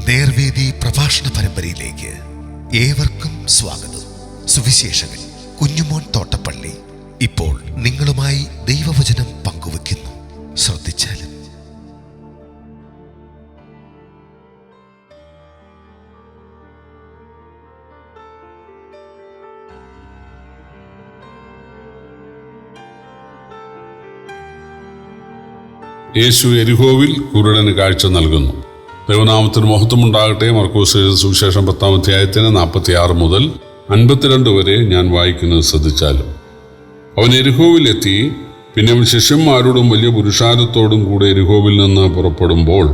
നേർവേദി പ്രഭാഷണ പരമ്പരയിലേക്ക് ഏവർക്കും സ്വാഗതം. സുവിശേഷകൻ കുഞ്ഞുമോൻ തോട്ടപ്പള്ളി ഇപ്പോൾ നിങ്ങളുമായി ദൈവവചനം പങ്കുവെക്കുന്നു ശ്രദ്ധിച്ചാലും. യേശു എരിഹോവിൽ കുരുടന് കാഴ്ച നൽകുന്നു. ദൈവനാമത്തിന് മഹത്വമുണ്ടാകട്ടെ മർക്കോസ് സുവിശേഷം പത്താം അധ്യായത്തിന് നാൽപ്പത്തി ആറ് മുതൽ അൻപത്തിരണ്ട് വരെ ഞാൻ വായിക്കുന്നത് ശ്രദ്ധിച്ചാലും. അവൻ എരിഹോവിലെത്തി പിന്നെ അവൻ ശിഷ്യന്മാരോടും വലിയ പുരുഷാരത്തോടും കൂടെ എരിഹോവിൽ നിന്ന് പുറപ്പെടുമ്പോൾ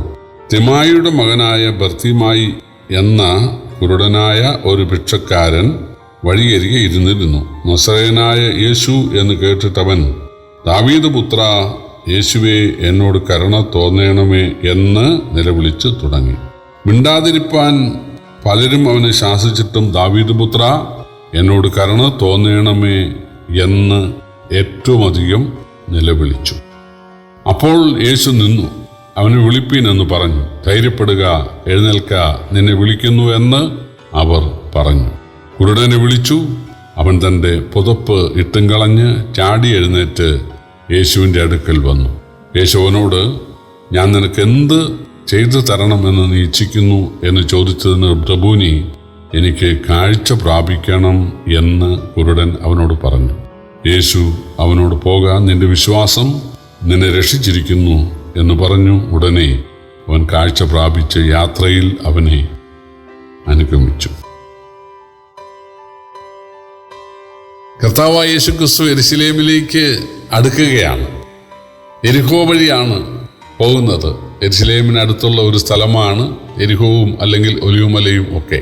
തിമായിയുടെ മകനായ ബർത്തിമായി എന്ന കുരുടനായ ഒരു ഭിക്ഷക്കാരൻ വഴിയരികെ ഇരുന്നിരുന്നു. നസറേനായ യേശു എന്ന് കേട്ടിട്ടവൻ ദാവീദ് പുത്ര യേശുവെ എന്നോട് കരുണ തോന്നണമേ എന്ന് നിലവിളിച്ചു തുടങ്ങി. മിണ്ടാതിരിപ്പാൻ പലരും അവനെ ശാസിച്ചിട്ടും ദാവീദ് പുത്ര എന്നോട് കരുണ തോന്നണമേ എന്ന് ഏറ്റവും അധികം നിലവിളിച്ചു. അപ്പോൾ യേശു നിന്നു. അവന് വിളിപ്പീൻ എന്ന് പറഞ്ഞു. ധൈര്യപ്പെടുക എഴുന്നേൽക്ക നിന്നെ വിളിക്കുന്നു എന്ന് അവർ പറഞ്ഞു. കുരുടനെ വിളിച്ചു. അവൻ തന്റെ പുതപ്പ് ഇട്ടും കളഞ്ഞ് ചാടി എഴുന്നേറ്റ് യേശുവിന്റെ അടുക്കൽ വന്നു. യേശുവിനോട് ഞാൻ നിനക്ക് എന്ത് ചെയ്തു തരണമെന്ന് നീ ഇച്ഛിക്കുന്നു? എന്ന് ചോദിച്ചതിന് പ്രഭുനി എനിക്ക് കാഴ്ച പ്രാപിക്കണം എന്ന് കുരുടൻ അവനോട് പറഞ്ഞു. യേശു അവനോട് പോകാൻ നിന്റെ വിശ്വാസം നിന്നെ രക്ഷിച്ചിരിക്കുന്നു എന്ന് പറഞ്ഞു. ഉടനെ അവൻ കാഴ്ച പ്രാപിച്ച് യാത്രയിൽ അവനെ അനുഗമിച്ചു. കർത്താവായ യേശു ക്രിസ്തു എരിശിലേമിലേക്ക് അടുക്കുകയാണ്. എരിഹോ വഴിയാണ് പോകുന്നത്. എരിശിലേമിനടുത്തുള്ള ഒരു സ്ഥലമാണ് എരിഹോവും അല്ലെങ്കിൽ ഒലിവുമലയും ഒക്കെ.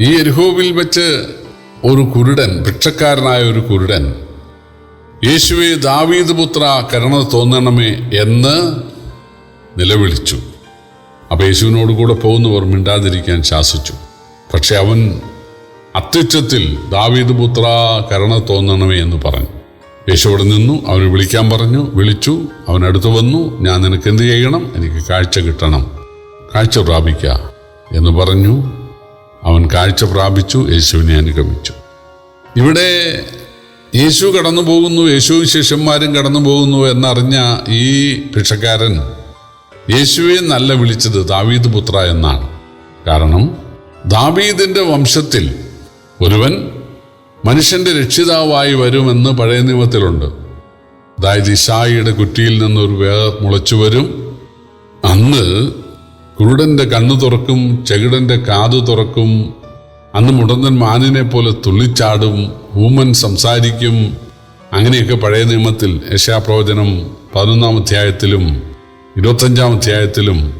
ഈ എരിഹോവിൽ വെച്ച് ഒരു കുരുടൻ ഭിക്ഷക്കാരനായ ഒരു കുരുടൻ യേശുവെ ദാവീദ് പുത്ര കരുണ തോന്നണമേ എന്ന് നിലവിളിച്ചു. അപ്പൊ യേശുവിനോട് കൂടെ പോകുന്നവർ മിണ്ടാതിരിക്കാൻ ശാസിച്ചു. പക്ഷെ അവൻ അത്യുച്ചത്തിൽ ദാവീദ് പുത്ര കരുണ തോന്നണമേ എന്ന് പറഞ്ഞു. യേശു അവിടെ നിന്നു അവനെ വിളിക്കാൻ പറഞ്ഞു വിളിച്ചു അവൻ അടുത്ത് വന്നു ഞാൻ നിനക്ക് എന്ത് ചെയ്യണം? എനിക്ക് കാഴ്ച കിട്ടണം. കാഴ്ച പ്രാപിക്ക. എന്ന് പറഞ്ഞു. അവൻ കാഴ്ച പ്രാപിച്ചു യേശുവിനെ അനുഗമിച്ചു. ഇവിടെ യേശു കടന്നു പോകുന്നു യേശുവും ശിഷ്യന്മാരും കടന്നു പോകുന്നു എന്നറിഞ്ഞ ഈ ഭിക്ഷക്കാരൻ യേശുവെ നല്ല വിളിച്ചത് ദാവീദ് പുത്ര എന്നാണ്. കാരണം ദാവീദിന്റെ വംശത്തിൽ ഒരുവൻ മനുഷ്യന്റെ രക്ഷിതാവായി വരുമെന്ന് പഴയ നിയമത്തിലുണ്ട്. അതായത് ഇഷായിയുടെ കുറ്റിയിൽ നിന്നൊരു വേർ മുളച്ചു വരും. അന്ന് കുരുടന്റെ കണ്ണു തുറക്കും ചെകിടന്റെ കാതു തുറക്കും. അന്ന് മുടന്തൻ മാനിനെ പോലെ തുള്ളിച്ചാടും ഊമൻ സംസാരിക്കും. അങ്ങനെയൊക്കെ പഴയ നിയമത്തിൽ യശാപ്രവചനം പതിനൊന്നാം അധ്യായത്തിലും ഇരുപത്തഞ്ചാം അധ്യായത്തിലും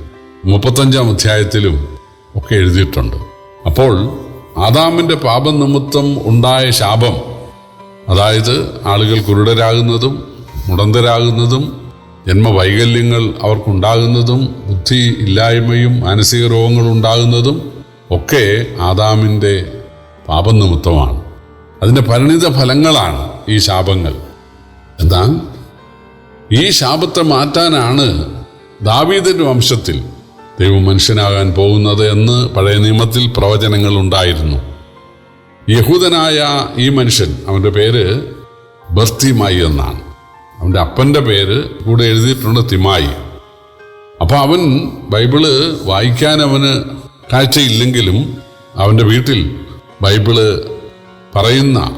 മുപ്പത്തഞ്ചാം അധ്യായത്തിലും ഒക്കെ എഴുതിയിട്ടുണ്ട്. അപ്പോൾ ആദാമിന്റെ പാപം നിമിത്തം ഉണ്ടായ ശാപം. അതായത് ആളുകൾ കുരുടരാകുന്നതും മുടന്തരാകുന്നതും ജന്മവൈകല്യങ്ങൾ അവർക്കുണ്ടാകുന്നതും ബുദ്ധി ഇല്ലായ്മയും മാനസിക രോഗങ്ങൾ ഉണ്ടാകുന്നതും ഒക്കെ ആദാമിന്റെ പാപനിമിത്തമാണ്. അതിന്റെ പരിണിത ഫലങ്ങളാണ് ഈ ശാപങ്ങൾ. എന്നാൽ ഈ ശാപത്തെ മാറ്റാനാണ് ദാവീദന്റെ വംശത്തിൽ ദൈവം മനുഷ്യനാകാൻ പോകുന്നത് എന്ന് പഴയ നിയമത്തിൽ പ്രവചനങ്ങൾ ഉണ്ടായിരുന്നു. യഹൂദനായ ഈ മനുഷ്യൻ അവന്റെ പേര് ബർത്തിമായി എന്നാണ്. അവന്റെ അപ്പന്റെ പേര് കൂടെ എഴുതിയിട്ടുണ്ട് തിമായി. അപ്പോൾ അവൻ ബൈബിൾ വായിക്കാൻ അവന് കാഴ്ചയില്ലെങ്കിലും അവന്റെ വീട്ടിൽ ബൈബിൾ പറയുന്ന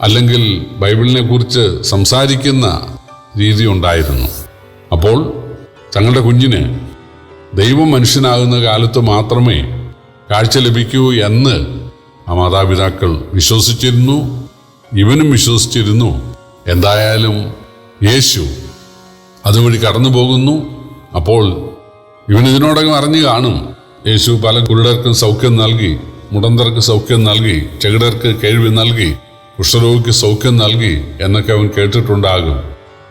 അല്ലെങ്കിൽ ബൈബിളിനെ കുറിച്ച് സംസാരിക്കുന്ന രീതി ഉണ്ടായിരുന്നു. അപ്പോൾ തങ്ങളുടെ കുഞ്ഞിന് ദൈവം മനുഷ്യനാകുന്ന കാലത്ത് മാത്രമേ കാഴ്ച ലഭിക്കൂ എന്ന് ആ മാതാപിതാക്കൾ വിശ്വസിച്ചിരുന്നു ഇവനും വിശ്വസിച്ചിരുന്നു. എന്തായാലും യേശു അതുവഴി കടന്നു പോകുന്നു അപ്പോൾ ഇവൻ ഇതിനോടകം അറിഞ്ഞു കാണും. യേശു പല കുരുടർക്കും സൗഖ്യം നൽകി മുടന്തർക്ക് സൗഖ്യം നൽകി ചെകിടർക്ക് കേൾവി നൽകി കുഷ്ഠരോഗിക്ക് സൗഖ്യം നൽകി എന്നൊക്കെ അവൻ കേട്ടിട്ടുണ്ടാകും.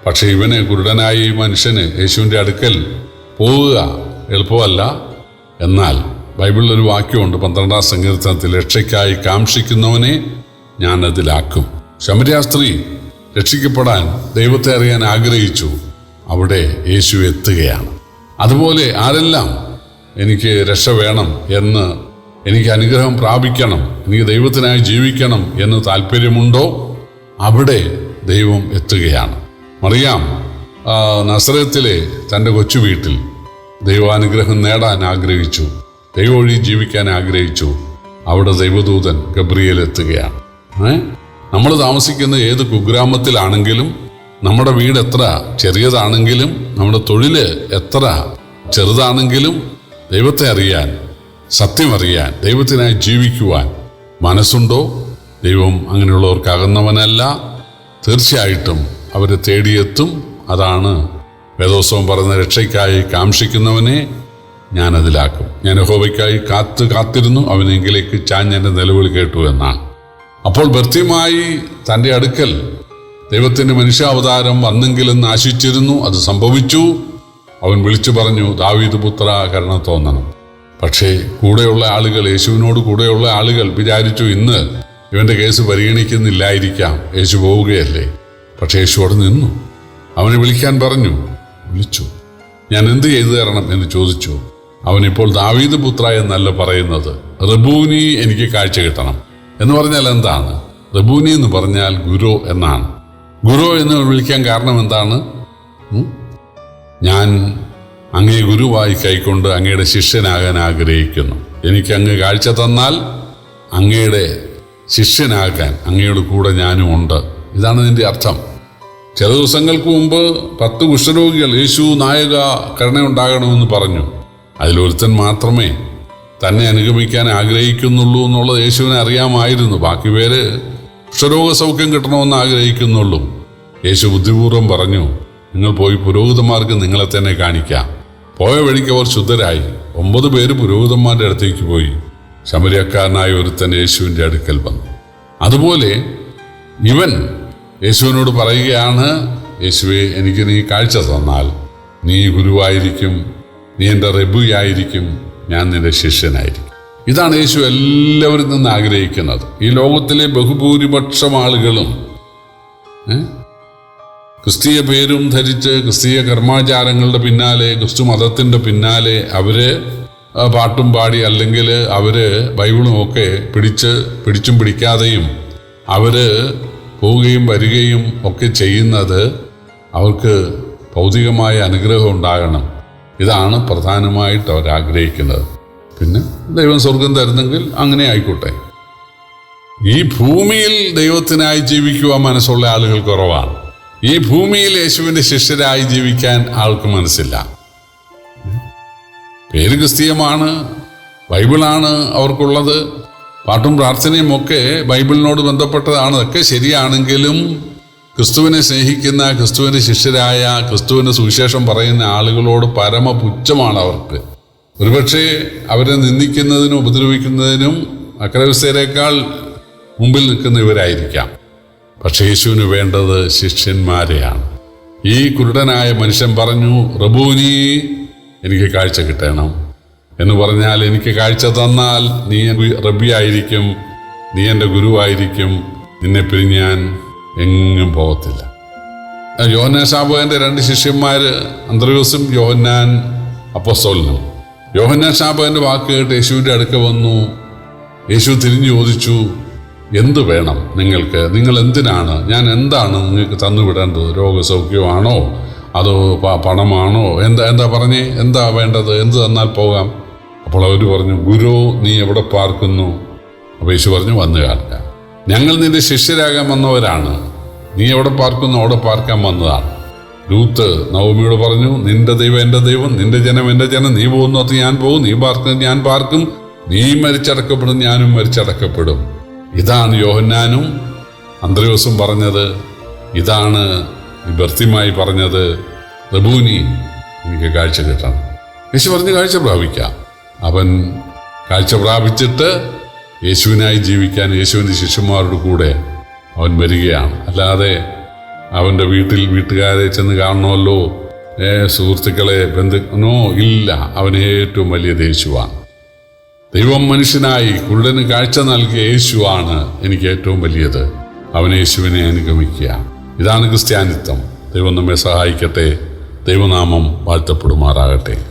പക്ഷേ ഇവന് കുരുടനായ ഈ മനുഷ്യന് യേശുവിന്റെ അടുക്കൽ പോവുക എളുപ്പമല്ല. എന്നാൽ ബൈബിളിൽ ഒരു വാക്യമുണ്ട് പന്ത്രണ്ടാം സങ്കീർത്തനത്തിൽ രക്ഷയ്ക്കായി കാംക്ഷിക്കുന്നവനെ ഞാൻ അതിലാക്കും. ശമരിയ രക്ഷിക്കപ്പെടാൻ ദൈവത്തെ അറിയാൻ ആഗ്രഹിച്ചു. അവിടെ യേശു എത്തുകയാണ്. അതുപോലെ ആരെല്ലാം എനിക്ക് രക്ഷ വേണം എന്ന് എനിക്ക് അനുഗ്രഹം പ്രാപിക്കണം എനിക്ക് ദൈവത്തിനായി ജീവിക്കണം എന്ന് താല്പര്യമുണ്ടോ? അവിടെ ദൈവം എത്തുകയാണ്. മറിയാം നസറത്തിലെ തന്റെ കൊച്ചു വീട്ടിൽ ദൈവാനുഗ്രഹം നേടാൻ ആഗ്രഹിച്ചു. ദൈവവഴി ജീവിക്കാൻ ആഗ്രഹിച്ചു. അവിടെ ദൈവദൂതൻ ഗബ്രിയേൽ എത്തുകയാണ്. ഏ? നമ്മൾ താമസിക്കുന്ന ഏത് കുഗ്രാമത്തിലാണെങ്കിലും നമ്മുടെ വീട് എത്ര ചെറിയതാണെങ്കിലും നമ്മുടെ തൊഴിൽ എത്ര ചെറുതാണെങ്കിലും ദൈവത്തെ അറിയാൻ സത്യം അറിയാൻ ദൈവത്തിനായി ജീവിക്കുവാൻ മനസ്സുണ്ടോ? ദൈവം അങ്ങനെയുള്ളവർക്ക് അകന്നവനല്ല തീർച്ചയായിട്ടും അവരെ തേടിയെത്തും. അതാണ് വേദോത്സവം പറഞ്ഞ രക്ഷയ്ക്കായി കാംക്ഷിക്കുന്നവനെ ഞാൻ അതിലാക്കും. ഞാൻ യഹോവയ്ക്കായി കാത്തു കാത്തിരുന്നു. അവനെങ്കിലേക്ക് ചാഞ്ഞെന്റെ നിലവിളി കേട്ടു എന്നാണ്. അപ്പോൾ ഭർത്തിയുമായി തന്റെ അടുക്കൽ ദൈവത്തിന്റെ മനുഷ്യാവതാരം വന്നെങ്കിലെന്ന് ആശിച്ചിരുന്നു. അത് സംഭവിച്ചു. അവൻ വിളിച്ചു പറഞ്ഞു ദാവീദ് പുത്ര കരുണ തോന്നണം. പക്ഷേ കൂടെയുള്ള ആളുകൾ യേശുവിനോട് കൂടെയുള്ള ആളുകൾ വിചാരിച്ചു ഇന്ന് ഇവന്റെ കേസ് പരിഗണിക്കുന്നില്ലായിരിക്കാം. യേശു പോവുകയല്ലേ. പക്ഷേ യേശു അവിടെ നിന്നു. അവനെ വിളിക്കാൻ പറഞ്ഞു വിളിച്ചു. ഞാൻ എന്ത് ചെയ്തു തരണം? എന്ന് ചോദിച്ചു. അവനിപ്പോൾ ദാവീദ് പുത്ര എന്നല്ല പറയുന്നത്. റബൂനി എനിക്ക് കാഴ്ച കിട്ടണം. എന്ന് പറഞ്ഞാൽ എന്താണ്? റബൂനി എന്ന് പറഞ്ഞാൽ ഗുരു എന്നാണ്. ഗുരു എന്ന് വിളിക്കാൻ കാരണം എന്താണ്? ഞാൻ അങ്ങേ ഗുരുവായി കൈക്കൊണ്ട് അങ്ങയുടെ ശിഷ്യനാകാൻ ആഗ്രഹിക്കുന്നു. എനിക്ക് അങ്ങ് കാഴ്ച തന്നാൽ അങ്ങയുടെ ശിഷ്യനാകാൻ അങ്ങയുടെ കൂടെ ഞാനും ഉണ്ട്. ഇതാണ് ഇതിന്റെ അർത്ഥം. ചില ദിവസങ്ങൾക്ക് മുമ്പ് പത്ത് കുഷ്ഠരോഗികൾ യേശു നായക കരുണയുണ്ടാകണമെന്ന് പറഞ്ഞു. അതിലൊരുത്തൻ മാത്രമേ തന്നെ അനുഗമിക്കാൻ ആഗ്രഹിക്കുന്നുള്ളൂ എന്നുള്ളത് യേശുവിനെ അറിയാമായിരുന്നു. ബാക്കി പേര് കുഷ്ഠരോഗ സൗഖ്യം കിട്ടണമെന്ന് ആഗ്രഹിക്കുന്നുള്ളൂ. യേശു ബുദ്ധിപൂർവം പറഞ്ഞു നിങ്ങൾ പോയി പുരോഹിതന്മാർക്ക് നിങ്ങളെ തന്നെ കാണിക്കാം. പോയ വഴിക്ക് അവർ ശുദ്ധരായി. ഒമ്പത് പേര് പുരോഹിതന്മാരുടെ അടുത്തേക്ക് പോയി. ശമരിയക്കാരനായ ഒരുത്തൻ യേശുവിന്റെ അടുക്കൽ വന്നു. അതുപോലെ ഇവൻ യേശുവിനോട് പറയുകയാണ് യേശുവെ എനിക്ക് നീ കാഴ്ച തന്നാൽ. നീ ഗുരുവായിരിക്കും. നീ എന്റെ റബുയായിരിക്കും ഞാൻ നിന്റെ ശിഷ്യനായിരിക്കും. ഇതാണ് യേശു എല്ലാവരിൽ നിന്ന് ആഗ്രഹിക്കുന്നത്. ഈ ലോകത്തിലെ ബഹുഭൂരിപക്ഷം ആളുകളും ക്രിസ്തീയ പേരും ധരിച്ച് ക്രിസ്തീയ കർമാചാരങ്ങളുടെ പിന്നാലെ ക്രിസ്തു മതത്തിന്റെ പിന്നാലെ അവർ ആ, പാട്ടും പാടി അല്ലെങ്കിൽ അവർ ബൈബിളും ഒക്കെ പിടിച്ച് പിടിച്ചും പിടിക്കാതെയും അവർ പോവുകയും വരികയും ഒക്കെ ചെയ്യുന്നത് അവർക്ക് ഭൗതികമായ അനുഗ്രഹം ഉണ്ടാകണം. ഇതാണ് പ്രധാനമായിട്ട് അവർ ആഗ്രഹിക്കുന്നത്. പിന്നെ ദൈവം സ്വർഗം തരുന്നെങ്കിൽ അങ്ങനെ ആയിക്കോട്ടെ. ഈ ഭൂമിയിൽ ദൈവത്തിനായി ജീവിക്കുവാൻ മനസ്സുള്ള ആളുകൾ കുറവാണ്. ഈ ഭൂമിയിൽ യേശുവിന്റെ ശിഷ്യരായി ജീവിക്കാൻ ആൾക്ക് മനസ്സില്ല. പേര് ക്രിസ്തീയമാണ് ബൈബിളാണ് അവർക്കുള്ളത്. പാട്ടും പ്രാർത്ഥനയും ഒക്കെ ബൈബിളിനോട് ബന്ധപ്പെട്ടതാണ് ഒക്കെ ശരിയാണെങ്കിലും ക്രിസ്തുവിനെ സ്നേഹിക്കുന്ന ക്രിസ്തുവിന്റെ ശിഷ്യരായ ക്രിസ്തുവിന്റെ സുവിശേഷം പറയുന്ന ആളുകളോട് പരമപുച്ഛമാണ് അവർക്ക്. ഒരുപക്ഷെ അവരെ നിന്ദിക്കുന്നതിനും ഉപദ്രവിക്കുന്നതിനും അക്രവിസ്തരേക്കാൾ മുമ്പിൽ നിൽക്കുന്ന ഇവരായിരിക്കാം. പക്ഷേ യേശുവിന് വേണ്ടത് ശിഷ്യന്മാരെയാണ്. ഈ കുരുടനായ മനുഷ്യൻ പറഞ്ഞു റബൂനി എനിക്ക് കാഴ്ച കിട്ടണം. എന്ന് പറഞ്ഞാൽ എനിക്ക് കാഴ്ച തന്നാൽ നീ റബിയായിരിക്കും നീ എന്റെ ഗുരുവായിരിക്കും നിന്നെ പിരിഞ്ഞ് ഞാൻ എങ്ങും പോകത്തില്ല യോഹന്നാൻ ഷാബുവിന്റെ രണ്ട് ശിഷ്യന്മാര് അന്ത്രയോസും യോഹന്നാൻ അപ്പസോലിനും യോഹന്നാൻ ഷാബുവിന്റെ വാക്ക് കേട്ട് യേശുവിന്റെ അടുക്ക വന്നു. യേശു തിരിഞ്ഞു ചോദിച്ചു എന്ത് വേണം നിങ്ങൾക്ക്? നിങ്ങൾ എന്തിനാണ്? ഞാൻ എന്താണ് നിങ്ങൾക്ക് തന്നുവിടേണ്ടത് രോഗസൗഖ്യമാണോ? അതോ പണമാണോ? എന്താ എന്താ പറഞ്ഞേ? എന്താ വേണ്ടത്? എന്ത് തന്നാൽ പോകാം? അപ്പോൾ അവർ പറഞ്ഞു ഗുരു നീ എവിടെ പാർക്കുന്നു? അപ്പോൾ യേശു പറഞ്ഞു വന്നു കാണുക ഞങ്ങൾ നിന്റെ ശിഷ്യരാകാൻ വന്നവരാണ്. നീ എവിടെ പാർക്കുന്നു? അവിടെ പാർക്കാൻ വന്നതാണ്. ലൂത്ത് നവമിയോട് പറഞ്ഞു നിന്റെ ദൈവം എന്റെ ദൈവം നിന്റെ ജനം എന്റെ ജനം. നീ പോകുന്നത് ഞാൻ പോകും. നീ പാർക്കുന്നത് ഞാൻ പാർക്കും. നീ മരിച്ചടക്കപ്പെടും ഞാനും മരിച്ചടക്കപ്പെടും. ഇതാണ് യോഹന്നാനും അന്ത്രയോസും പറഞ്ഞത്. ഇതാണ് ഭർത്തിമായി പറഞ്ഞത്. റബൂനി എനിക്ക് കാഴ്ച കിട്ടണം. യേശു പറഞ്ഞ് കാഴ്ച പ്രാപിക്കാം. അവൻ കാഴ്ച പ്രാപിച്ചിട്ട് യേശുവിനായി ജീവിക്കാൻ യേശുവിന്റെ ശിഷ്യന്മാരുടെ കൂടെ അവൻ വരികയാണ്. അല്ലാതെ അവന്റെ വീട്ടിൽ വീട്ടുകാരെ ചെന്ന് കാണണമല്ലോ. സുഹൃത്തുക്കളെ ബന്ധുനോ ഇല്ല. അവൻ ഏറ്റവും വലിയ യേശുവാണ് ദൈവം മനുഷ്യനായി കുരുടന് കാഴ്ച നൽകിയ യേശുവാണ് എനിക്ക് ഏറ്റവും വലിയത്. അവൻ യേശുവിനെ അനുഗമിക്കുക. ഇതാണ് ക്രിസ്ത്യാനിത്വം. ദൈവം നമ്മെ സഹായിക്കട്ടെ. ദൈവനാമം വാഴ്ത്തപ്പെടുമാറാകട്ടെ.